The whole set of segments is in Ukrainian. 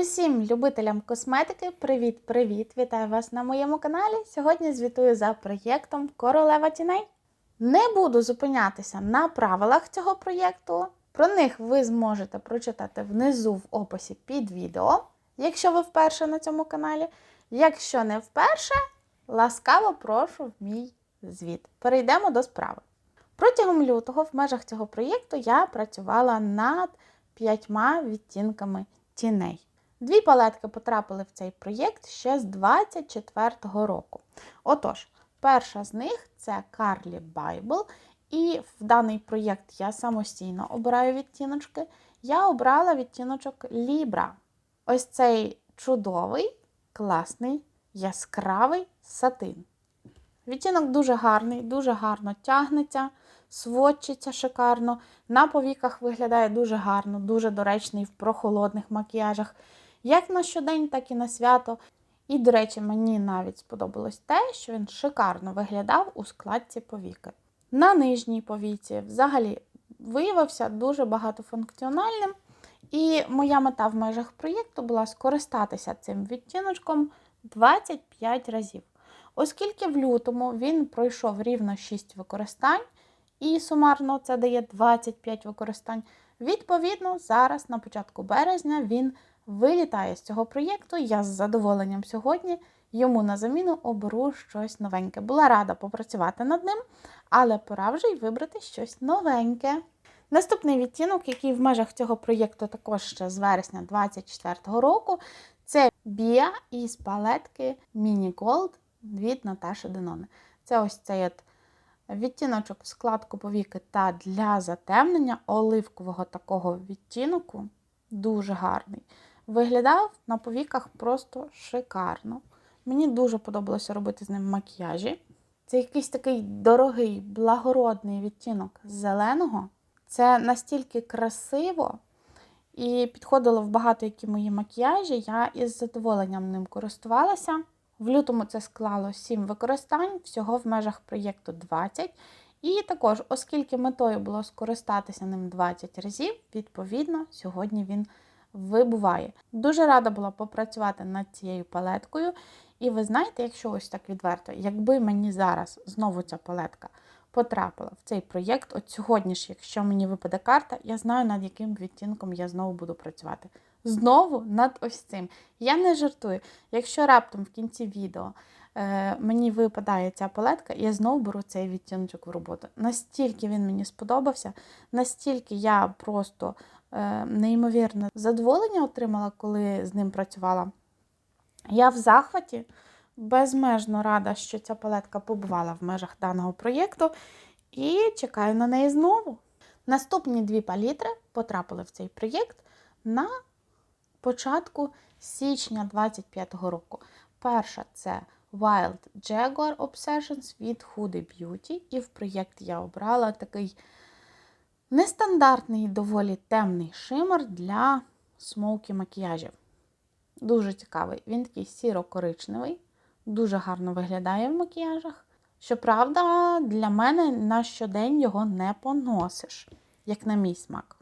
Усім любителям косметики, привіт-привіт! Вітаю вас на моєму каналі. Сьогодні звітую за проєктом Королева тіней. Не буду зупинятися на правилах цього проєкту. Про них ви зможете прочитати внизу в описі під відео, якщо ви вперше на цьому каналі. Якщо не вперше, ласкаво прошу в мій звіт. Перейдемо до справи. Протягом лютого в межах цього проєкту я працювала над п'ятьма відтінками тіней. Дві палетки потрапили в цей проєкт ще з 24-го року. Отож, перша з них це Carly Bible, і в даний проєкт я самостійно обираю відтіночки. Я обрала відтіночок Libra. Ось цей чудовий, класний, яскравий сатин. Відтінок дуже гарний, дуже гарно тягнеться, сводчиться шикарно. На повіках виглядає дуже гарно, дуже доречний в прохолодних макіяжах, як на щодень, так і на свято. І, до речі, мені навіть сподобалось те, що він шикарно виглядав у складці повіки. На нижній повіці взагалі виявився дуже багатофункціональним. І моя мета в межах проєкту була скористатися цим відтіночком 25 разів. Оскільки в лютому він пройшов рівно 6 використань, і сумарно це дає 25 використань. Відповідно, зараз на початку березня він вилітає з цього проєкту. Я з задоволенням сьогодні йому на заміну оберу щось новеньке. Була рада попрацювати над ним, але пора вже й вибрати щось новеньке. Наступний відтінок, який в межах цього проєкту також ще з вересня 2024 року, це Біа із палетки Mini Gold від Наташі Денони. Це ось цей от відтіночок в складку повіки та для затемнення оливкового такого відтінку. Дуже гарний. Виглядав на повіках просто шикарно. Мені дуже подобалося робити з ним макіяжі. Це якийсь такий дорогий, благородний відтінок зеленого. Це настільки красиво і підходило в багато які мої макіяжі. Я із задоволенням ним користувалася. В лютому це склало 7 використань, всього в межах проєкту 20. І також, оскільки метою було скористатися ним 20 разів, відповідно, сьогодні він вибуває. Дуже рада була попрацювати над цією палеткою. І ви знаєте, якщо ось так відверто, якби мені зараз знову ця палетка потрапила в цей проєкт, от сьогодні ж, якщо мені випаде карта, я знаю, над яким відтінком я знову буду працювати. Знову над ось цим. Я не жартую. Якщо раптом в кінці відео е, мені випадає ця палетка, я знову беру цей відтіночок в роботу. Настільки він мені сподобався, настільки я просто неймовірне задоволення отримала, коли з ним працювала. Я в захваті безмежно рада, що ця палетка побувала в межах даного проєкту, і чекаю на неї знову. Наступні дві палітри потрапили в цей проєкт на початку січня 25-го року. Перша це Wild Jaguar Obsessions від Huda Beauty. І в проєкт я обрала такий нестандартний, доволі темний шимер для смоукі макіяжів. Дуже цікавий. Він такий сіро-коричневий, дуже гарно виглядає в макіяжах. Щоправда, для мене на щодень його не поносиш, як на мій смак.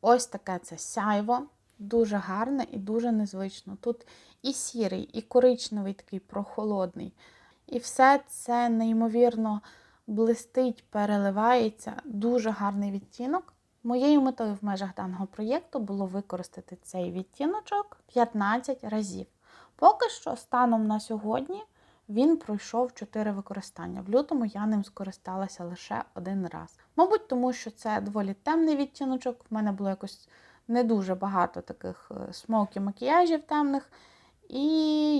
Ось таке це сяйво, дуже гарне і дуже незвично. Тут і сірий, і коричневий, такий прохолодний. І все це неймовірно блистить, переливається. Дуже гарний відтінок. Моєю метою в межах даного проєкту було використати цей відтіночок 15 разів. Поки що, станом на сьогодні, він пройшов 4 використання. В лютому я ним скористалася лише один раз. Мабуть, тому що це доволі темний відтіночок. В мене було якось не дуже багато таких смокі макіяжів темних, і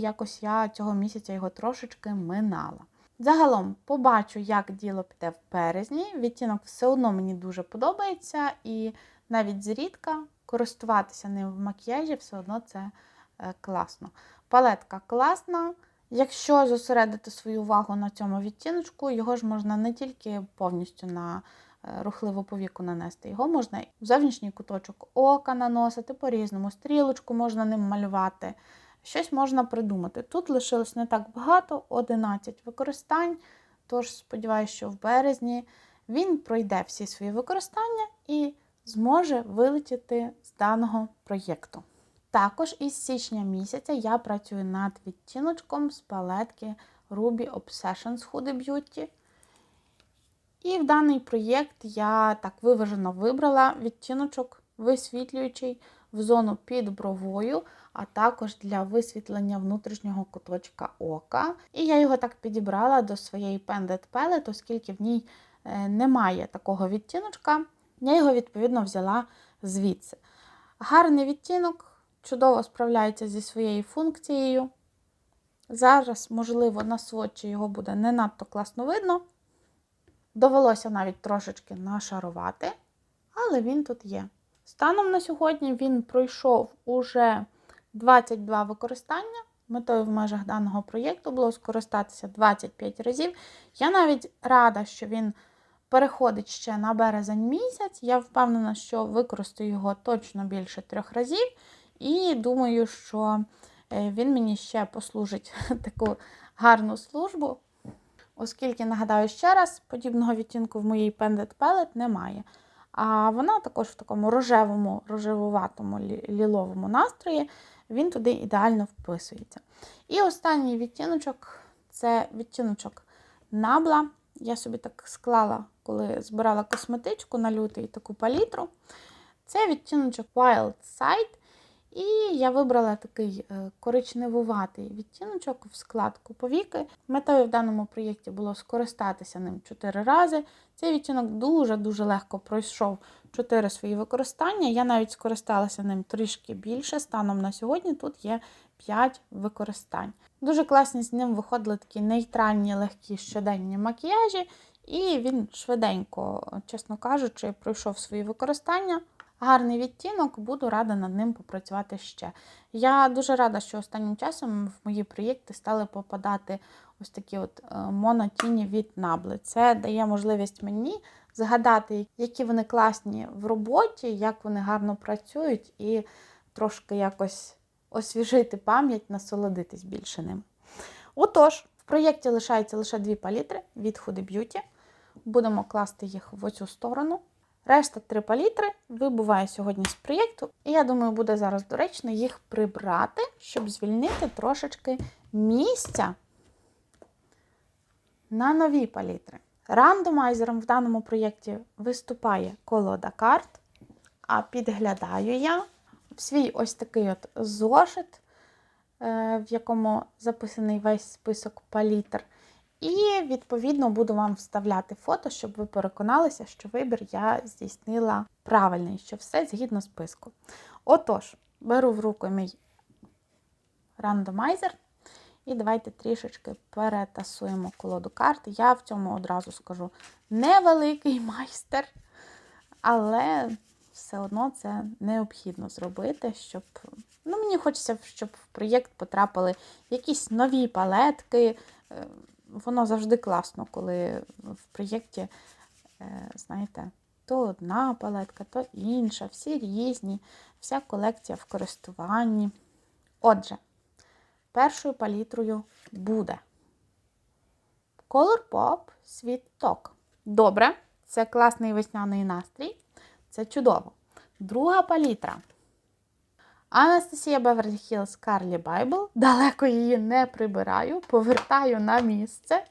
якось я цього місяця його трошечки минала. Загалом побачу, як діло піде в березні. Відтінок все одно мені дуже подобається, і навіть зрідка користуватися ним в макіяжі все одно це класно. Палетка класна. Якщо зосередити свою увагу на цьому відтіночку, його ж можна не тільки повністю на рухливу повіку нанести, його можна в зовнішній куточок ока наносити по-різному, стрілочку можна ним малювати. Щось можна придумати. Тут лишилось не так багато, 11 використань. Тож, сподіваюся, що в березні він пройде всі свої використання і зможе вилетіти з даного проєкту. Також із січня місяця я працюю над відтіночком з палетки Ruby Obsessions Huda Beauty. І в даний проєкт я так виважено вибрала відтіночок висвітлюючий в зону під бровою, а також для висвітлення внутрішнього куточка ока. І я його так підібрала до своєї Pendant Palette, оскільки в ній е, немає такого відтіночка. Я його, відповідно, взяла звідси. Гарний відтінок, чудово справляється зі своєю функцією. Зараз, можливо, на сводчі його буде не надто класно видно. Довелося навіть трошечки нашарувати, але він тут є. Станом на сьогодні він пройшов уже 22 використання. Метою в межах даного проєкту було скористатися 25 разів. Я навіть рада, що він переходить ще на березень місяць. Я впевнена, що використаю його точно більше трьох разів. І думаю, що е, він мені ще послужить таку гарну службу. Оскільки, нагадаю ще раз, подібного відтінку в моїй Pendant Palette немає. А вона також в такому рожевому, рожевуватому ліловому настрої, він туди ідеально вписується. І останній відтіночок це відтіночок набла. Я собі так склала, коли збирала косметичку на лютий таку палітру. Це відтіночок Wild Side. І я вибрала такий е, коричневуватий відтіночок в складку повіки. Метою в даному проєкті було скористатися ним 4 рази. Цей відтінок дуже-дуже легко пройшов 4 свої використання. Я навіть скористалася ним трішки більше. Станом на сьогодні тут є 5 використань. Дуже класні з ним виходили такі нейтральні, легкі щоденні макіяжі, і він швиденько, чесно кажучи, пройшов свої використання. Гарний відтінок, буду рада над ним попрацювати ще. Я дуже рада, що останнім часом в мої проєкти стали попадати ось такі от е, монотіні від набли. Це дає можливість мені згадати, які вони класні в роботі, як вони гарно працюють, і трошки якось освіжити пам'ять, насолодитись більше ним. Отож, в проєкті лишається лише дві палітри від Huda Beauty. Будемо класти їх в оцю сторону. Решта три палітри вибуває сьогодні з проєкту, і я думаю, буде зараз доречно їх прибрати, щоб звільнити трошечки місця на нові палітри. Рандомайзером в даному проєкті виступає колода карт, а підглядаю я в свій ось такий от зошит, е, в якому записаний весь список палітр. І, відповідно, буду вам вставляти фото, щоб ви переконалися, що вибір я здійснила правильний, що все згідно списку. Отож, беру в руку мій рандомайзер. І давайте трішечки перетасуємо колоду карт. Я в цьому одразу скажу невеликий майстер, але все одно це необхідно зробити, щоб. Ну, Мені хочеться, щоб в проєкт потрапили якісь нові палетки. Воно завжди класно, коли в проєкті, е, знаєте, то одна палетка, то інша, всі різні, вся колекція в користуванні. Отже, першою палітрою буде Colourpop Talk. Добре, це класний весняний настрій. Це чудово. Друга палітра. Анастасія Беверлі Хіллс Карлі Байбл. Далеко її не прибираю, повертаю на місце.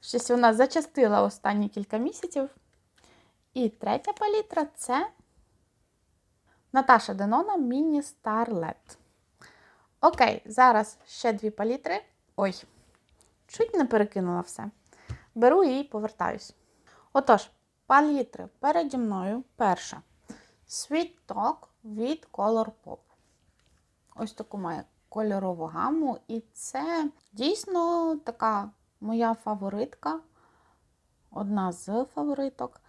Щось вона зачастила останні кілька місяців. І третя палітра це Наташа Денона Міні Старлет. Окей, зараз ще дві палітри. Ой, чуть не перекинула все. Беру і повертаюсь. Отож, палітри переді мною. Перша. Sweet Talk від Colourpop. Ось таку має кольорову гаму. І це дійсно така моя фаворитка, одна з фавориток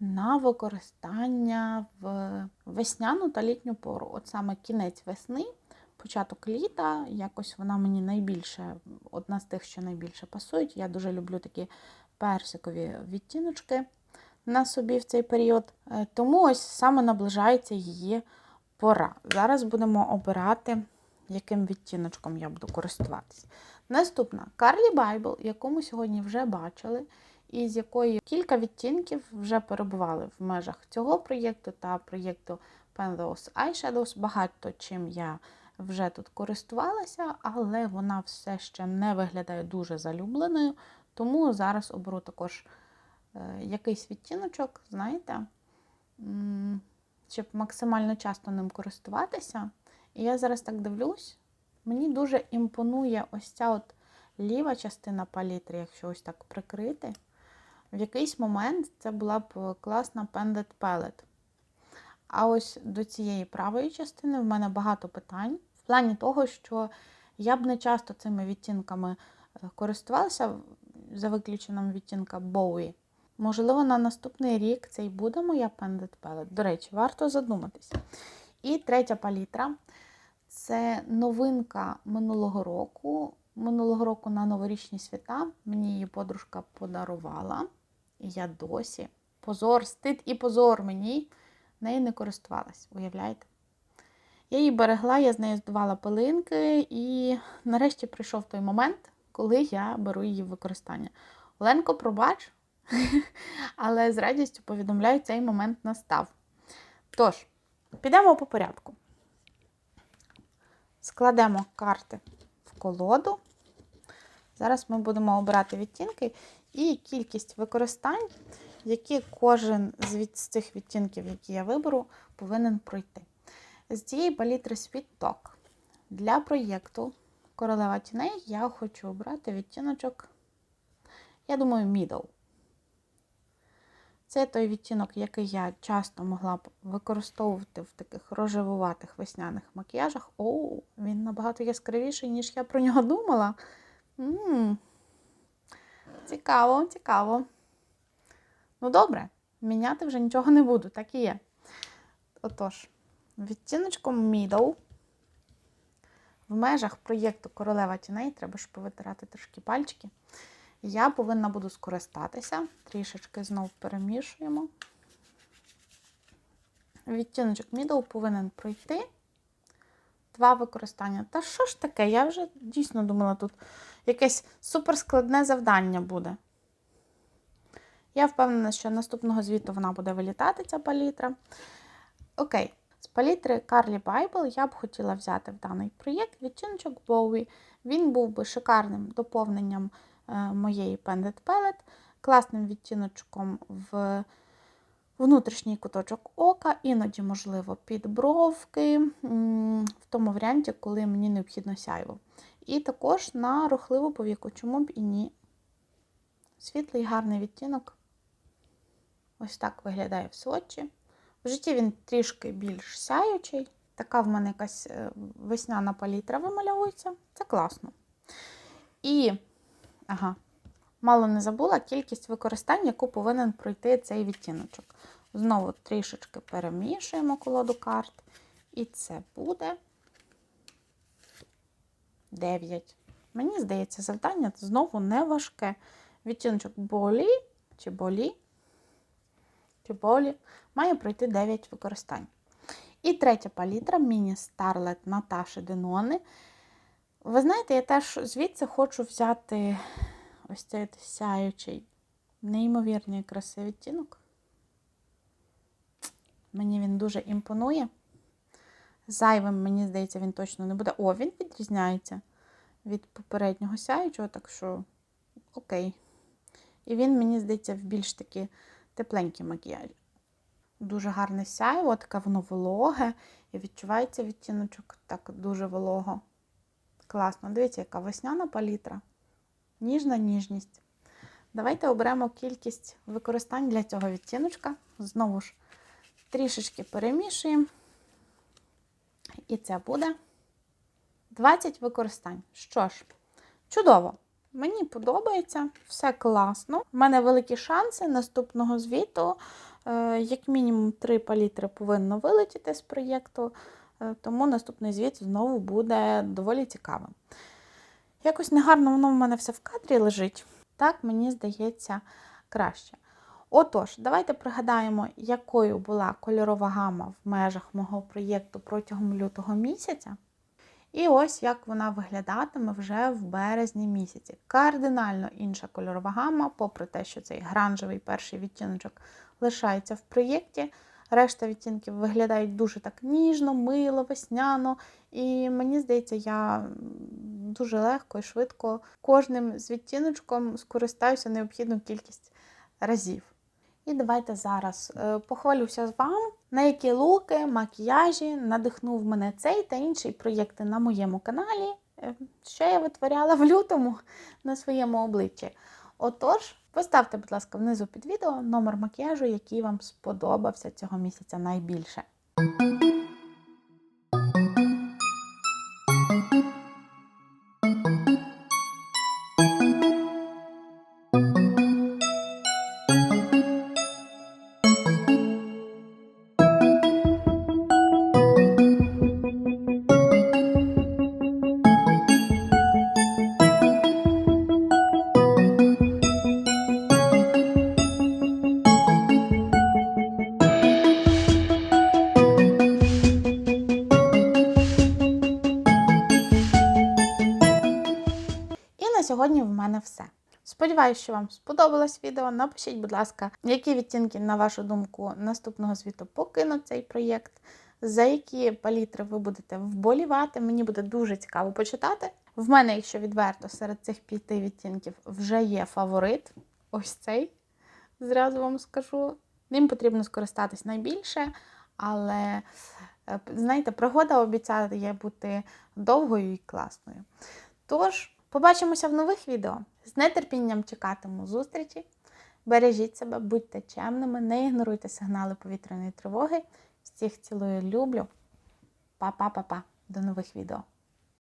на використання в весняну та літню пору. От саме кінець весни, початок літа, якось вона мені найбільше, одна з тих, що найбільше пасують. Я дуже люблю такі персикові відтіночки на собі в цей період. Е, тому ось саме наближається її пора. Зараз будемо обирати, яким відтіночком я буду користуватись. Наступна Карлі Байбл, яку ми сьогодні вже бачили, і з якої кілька відтінків вже перебували в межах цього проєкту та проєкту Penrose Eyeshadows. Багато чим я вже тут користувалася, але вона все ще не виглядає дуже залюбленою. Тому зараз оберу також якийсь відтіночок, знаєте, щоб максимально часто ним користуватися. І я зараз так дивлюсь, мені дуже імпонує ось ця от ліва частина палітри, якщо ось так прикрити. В якийсь момент це була б класна Pendant Palette. А ось до цієї правої частини в мене багато питань. В плані того, що я б не часто цими відтінками е, користувалася, за виключенням відтінка Bowie. Можливо, на наступний рік це і буде моя Pendant Palette. До речі, варто задуматися. І третя палітра це новинка минулого року. Минулого року на новорічні свята мені її подружка подарувала. І я досі позор, стид і позор мені нею не користувалась, уявляєте? Я її берегла, я з нею здувала пилинки, і нарешті прийшов той момент, коли я беру її в використання. Оленко, пробач, але з радістю повідомляю, цей момент настав. Тож, підемо по порядку. Складемо карти в колоду. Зараз ми будемо обирати відтінки і кількість використань, які кожен з цих відтінків, які я виберу, повинен пройти. З цієї палітри Talk для проєкту Королева тіней я хочу обрати відтіночок, я думаю, Middle. Це той відтінок, який я часто могла б використовувати в таких рожевуватих весняних макіяжах. О, він набагато яскравіший, ніж я про нього думала. м Цікаво, цікаво. Ну, добре, міняти вже нічого не буду, так і є. Отож, відтіночком Middle. В межах проєкту Королева тіней треба ж повитирати трошки пальчики. Я повинна буду скористатися. Трішечки знов перемішуємо. Відтіночок Middle повинен пройти. Два використання. Та що ж таке? Я вже дійсно думала, тут якесь суперскладне завдання буде. Я впевнена, що наступного звіту вона буде вилітати, ця палітра. Окей, з палітри Carly Bible я б хотіла взяти в даний проєкт відтіночок Bowie. Він був би шикарним доповненням моєї Pendant Palette, класним відтіночком в внутрішній куточок ока, іноді, можливо, під бровки, в тому варіанті, коли мені необхідно сяйво. І також на рухливу повіку, чому б і ні. Світлий гарний відтінок. Ось так виглядає в сводчі. В житті він трішки більш сяючий. Така в мене якась е, весняна палітра вимальовується. Це класно. І, ага, мало не забула кількість використань, яку повинен пройти цей відтіночок. Знову трішечки перемішуємо колоду карт. І це буде 9. Мені здається, завдання знову не важке. Відтіночок болі чи болі, чи болі має пройти 9 використань. І третя палітра міні Starlet Наташі Денони. Ви знаєте, я теж звідси хочу взяти ось цей сяючий, неймовірний красивий відтінок. Мені він дуже імпонує. Зайвим, мені здається, він точно не буде. О, він відрізняється від попереднього сяючого, так що окей. І він, мені здається, в більш такі тепленькі макіяжі. Дуже гарне сяйво, таке воно вологе. І відчувається відтіночок так дуже волого. Класно. Дивіться, яка весняна палітра. Ніжна ніжність. Давайте оберемо кількість використань для цього відтіночка. Знову ж трішечки перемішуємо. І це буде 20 використань. Що ж, чудово! Мені подобається, все класно. У мене великі шанси наступного звіту. Е, Як мінімум, три палітри повинно вилетіти з проєкту, тому наступний звіт знову буде доволі цікавим. Якось негарно воно в мене все в кадрі лежить. Так, мені здається, краще. Отож, давайте пригадаємо, якою була кольорова гама в межах мого проєкту протягом лютого місяця. І ось як вона виглядатиме вже в березні місяці. Кардинально інша кольорова гама, попри те, що цей гранжевий перший відтіночок лишається в проєкті. Решта відтінків виглядають дуже так ніжно, мило, весняно. І мені здається, я дуже легко і швидко кожним з відтіночком скористаюся необхідну кількість разів. І давайте зараз е, похвалюся з вам, на які луки, макіяжі надихнув мене цей та інший проєкти на моєму каналі, е, що я витворяла в лютому на своєму обличчі. Отож, поставте, будь ласка, внизу під відео номер макіяжу, який вам сподобався цього місяця найбільше. Сподіваюсь, що вам сподобалось відео. Напишіть, будь ласка, які відтінки, на вашу думку, наступного звіту покинуть цей проєкт, за які палітри ви будете вболівати. Мені буде дуже цікаво почитати. В мене, якщо відверто, серед цих п'яти відтінків вже є фаворит. Ось цей. Зразу вам скажу. Ним потрібно скористатись найбільше, але е, знаєте, пригода обіцяє бути довгою і класною. Тож, побачимося в нових відео. З нетерпінням чекатиму зустрічі. Бережіть себе, будьте чемними, не ігноруйте сигнали повітряної тривоги. Всіх цілую, люблю. Па-па-па-па. До нових відео.